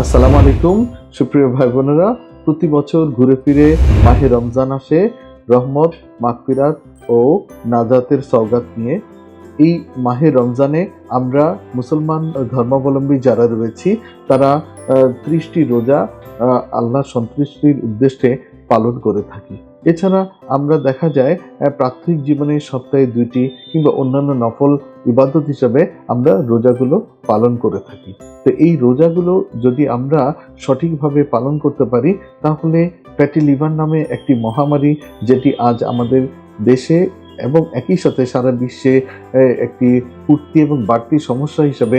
আসসালামু আলাইকুম, সুপ্রিয় ভাই বোনেরা প্রতি বছর ঘুরে ফিরে মাহে রমজান আসে। রহমত মাকফিরাত ও নাজাতের সওগাত নিয়ে এই মাহে রমজানে আমরা মুসলমান ধর্মাবলম্বী যারা রয়েছি, তারা ত্রিশটি রোজা আল্লাহ সন্তুষ্টির উদ্দেশ্যে পালন করে থাকি। এছাড়া আমরা দেখা যায় প্রাথমিক জীবনে সপ্তাহে দুইটি কিংবা অন্যান্য নফল ইবাদত হিসাবে আমরা রোজাগুলো পালন করে থাকি। তো এই রোজাগুলো যদি আমরা সঠিকভাবে পালন করতে পারি, তাহলে ফ্যাটি লিভার নামে একটি মহামারী, যেটি আজ আমাদের দেশে এবং একই সাথে সারা বিশ্বে একটি উঠতি এবং বাড়তি সমস্যা হিসাবে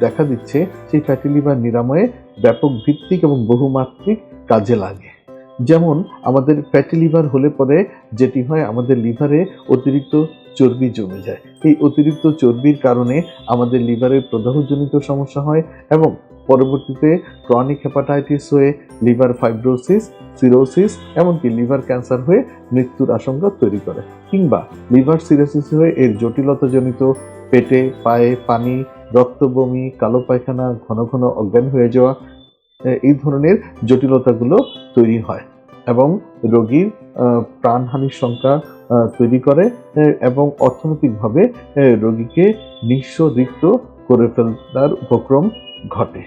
দেখা দিচ্ছে, সেই ফ্যাটি লিভার নিরাময়ে ব্যাপক ভিত্তিক এবং বহুমাত্রিক কাজে লাগে। যেমন আমাদের ফ্যাটি লিভার হলে পরে যেটি হয় আমাদের লিভারে অতিরিক্ত চর্বি জমে যায়। এই অতিরিক্ত চর্বির কারণে আমাদের লিভারের প্রদাহজনিত সমস্যা হয় এবং পরবর্তীতে ক্রনিক হেপাটাইটিস হয়ে লিভার ফাইব্রোসিস সিরোসিস এমনকি লিভার ক্যান্সার হয়ে মৃত্যুর আশঙ্কা তৈরি করে কিংবা লিভার সিরোসিস হয়ে এর জটিলতাজনিত পেটে, পায়ে পানি রক্ত বমি কালো পায়খানা, ঘন ঘন অজ্ঞান হয়ে যাওয়া এই ধরনের জটিলতাগুলো তৈরি হয় এবং রোগীর প্রাণহানির সংখ্যা তৈরি করে এবং অর্থনৈতিকভাবে রোগীকে নিঃস্ব করে ফেলার উপক্রম ঘটে।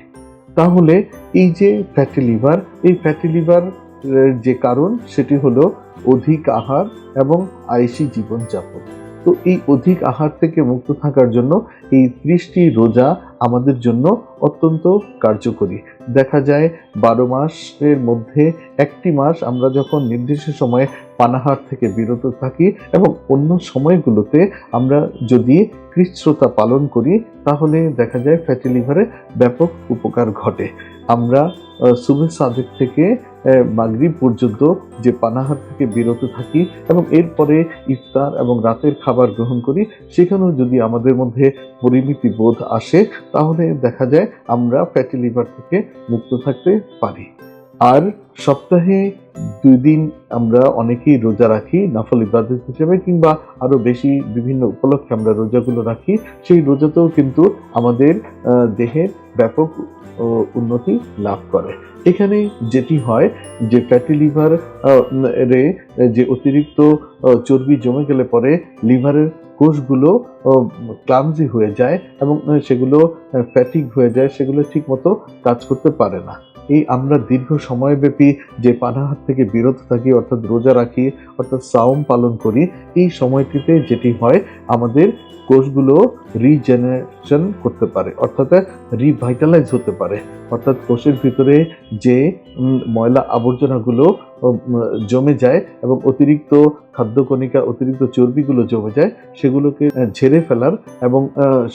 তাহলে এই যে ফ্যাটি লিভার এই ফ্যাটি লিভার যে কারণ সেটি হলো অধিক আহার এবং আয়েসি জীবনযাপন। তো এই অধিক আহার থেকে মুক্ত থাকার জন্য এই ত্রিশটি রোজা আমাদের জন্য অত্যন্ত কার্যকরী। দেখা যায়, বারো মাসের মধ্যে একটি মাস আমরা যখন নির্দিষ্ট সময়ে পানাহার থেকে বিরত থাকি এবং অন্য সময়গুলোতে আমরা যদি কৃচ্ছ্রতা পালন করি, তাহলে দেখা যায় ফ্যাটি লিভারে ব্যাপক উপকার ঘটে। আমরা সুবে সাদেক থেকে মাগরিব পর্যন্ত যে পানাহার থেকে বিরত থাকি এবং এরপরে ইফতার এবং রাতের খাবার গ্রহণ করি, সেখানেও যদি আমাদের মধ্যে পরিমিতি বোধ আসে, তাহলে দেখা যায় আমরা ফ্যাটি লিভার থেকে মুক্ত থাকতে পারি। আর সপ্তাহে দুই দিন আমরা অনেকেই রোজা রাখি, নাফল ইবাদত হিসেবে কিংবা আরও বেশি বিভিন্ন উপলক্ষে আমরা রোজাগুলো রাখি। সেই রোজাতেও কিন্তু আমাদের দেহের ব্যাপক উন্নতি লাভ করে। এখানে যেটি হয় যে ফ্যাটি লিভার রে, যে অতিরিক্ত চর্বি জমে গেলে পরে লিভারের কোষগুলো ক্লামজি হয়ে যায় এবং সেগুলো ফ্যাটিক হয়ে যায়, সেগুলো ঠিকমতো কাজ করতে পারে না। এই আমরা দীর্ঘ সময়ব্যাপী যে পানাহার থেকে বিরত থাকি, অর্থাৎ রোজা রাখি, অর্থাৎ সাওম পালন করি, এই সময়টিতে যেটি হয়, আমাদের কোষগুলো রিজেনারেশন করতে পারে, অর্থাৎ রিভাইটালাইজ হতে পারে। অর্থাৎ কোষের ভিতরে যে ময়লা আবর্জনাগুলো জমে যায় এবং অতিরিক্ত খাদ্যকণিকা অতিরিক্ত চর্বিগুলো জমে যায়, সেগুলোকে ঝেড়ে ফেলার এবং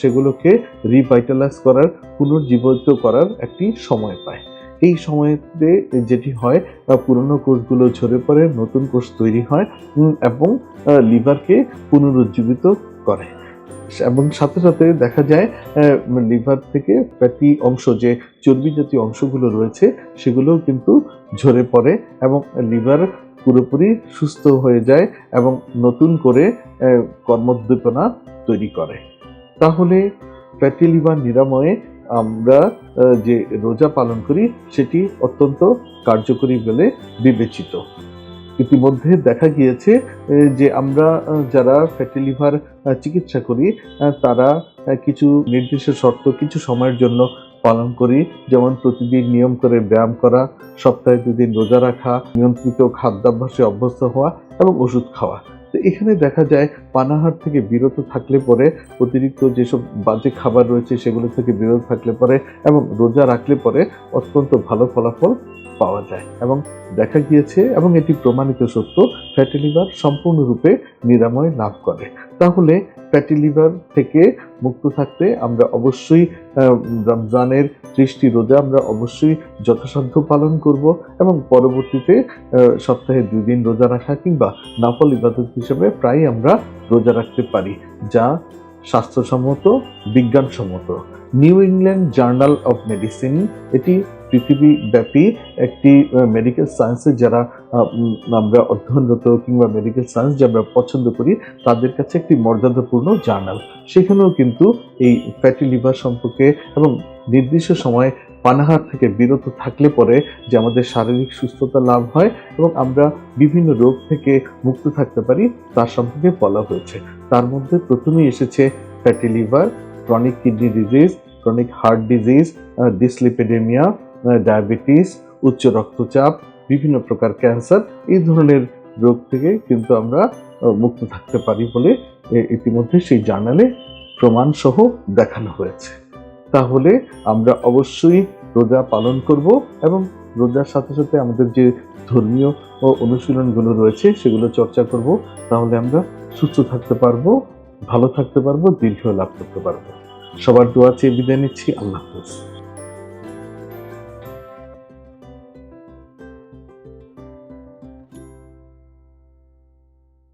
সেগুলোকে রিভাইটালাইজ করার, পুনর্জীবিত করার একটি সময় পায়। এই সময়তে যেটি হয় পুরনো কোষগুলো ঝরে পড়ে, নতুন কোষ তৈরি হয় এবং লিভারকে পুনরুজ্জীবিত করে। এবং সাথে সাথে দেখা যায় লিভার থেকে ফ্যাটি অংশ, যে চর্বি জাতীয় অংশগুলো রয়েছে, সেগুলোও কিন্তু ঝরে পড়ে এবং লিভার পুরোপুরি সুস্থ হয়ে যায় এবং নতুন করে কর্মোদ্দীপনা তৈরি করে। তাহলে ফ্যাটি লিভার নিরাময়ে আমরা যে রোজা পালন করি, সেটি অত্যন্ত কার্যকরী বলে বিবেচিত। ইতিমধ্যে দেখা গিয়েছে যে আমরা যারা ফ্যাটি লিভার চিকিৎসা করি তারা কিছু নির্দিষ্ট শর্ত কিছু সময়ের জন্য পালন করি, যেমন প্রতিদিন নিয়ম করে ব্যায়াম করা, সপ্তাহে দুদিন রোজা রাখা, নিয়ন্ত্রিত খাদ্যাভ্যাসে অভ্যস্ত হওয়া এবং ওষুধ খাওয়া। তো এখানে দেখা যায় পানাহার থেকে বিরত থাকলে পরে অতিরিক্ত যেসব বাজে খাবার রয়েছে সেগুলো থেকে বিরত থাকলে পরে এবং রোজা রাখলে পরে অত্যন্ত ভালো ফলাফল পাওয়া যায় এবং দেখা গিয়েছে এবং এটি প্রমাণিত সত্য ফ্যাটি লিভার সম্পূর্ণরূপে নিরাময় লাভ করে। তাহলে ফ্যাটি লিভার থেকে মুক্ত থাকতে আমরা অবশ্যই রমজানের ত্রিশটি রোজা আমরা অবশ্যই যথাসাধ্য পালন করব এবং পরবর্তীতে সপ্তাহে দুই দিন রোজা রাখা কিংবা নাফল ইবাদত হিসেবে প্রায় আমরা রোজা রাখতে পারি, যা স্বাস্থ্যসম্মত, বিজ্ঞানসম্মত। New England journal of medicine, এটি পৃথিবীব্যাপী একটি মেডিকেল সায়েন্সে যারা আমরা অধ্যয়নরত কিংবা মেডিকেল সায়েন্স যে আমরা পছন্দ করি, তাদের কাছে একটি মর্যাদাপূর্ণ জার্নাল। সেখানেও কিন্তু এই ফ্যাটি লিভার সম্পর্কে এবং নির্দিষ্ট সময়ে পানাহার থেকে বিরত থাকলে পরে যে আমাদের শারীরিক সুস্থতা লাভ হয় এবং আমরা বিভিন্ন রোগ থেকে মুক্ত থাকতে পারি তার সম্পর্কে বলা হয়েছে। তার মধ্যে প্রথমেই এসেছে fatty liver chronic kidney disease chronic heart disease dyslipidemia diabetes উচ্চ রক্তচাপ, বিভিন্ন প্রকার ক্যান্সার এই ধরনের রোগ থেকে কিন্তু আমরা মুক্ত থাকতে পারি বলে ইতিমধ্যে সেই জার্নালে প্রমাণ সহ দেখানো হয়েছে। তাহলে আমরা অবশ্যই রোজা পালন করব এবং রোজার সাথে সাথে আমাদের যে ধর্মীয় অনুশীলনগুলো রয়েছে, সেগুলো চর্চা করব। তাহলে আমরা সুস্থ থাকতে পারব, ভালো থাকতে পারব, দীর্ঘ লাভ করতে পারব। সবার দোয়া চেয়ে বিদায় নিচ্ছি। আল্লাহ হাফেজ।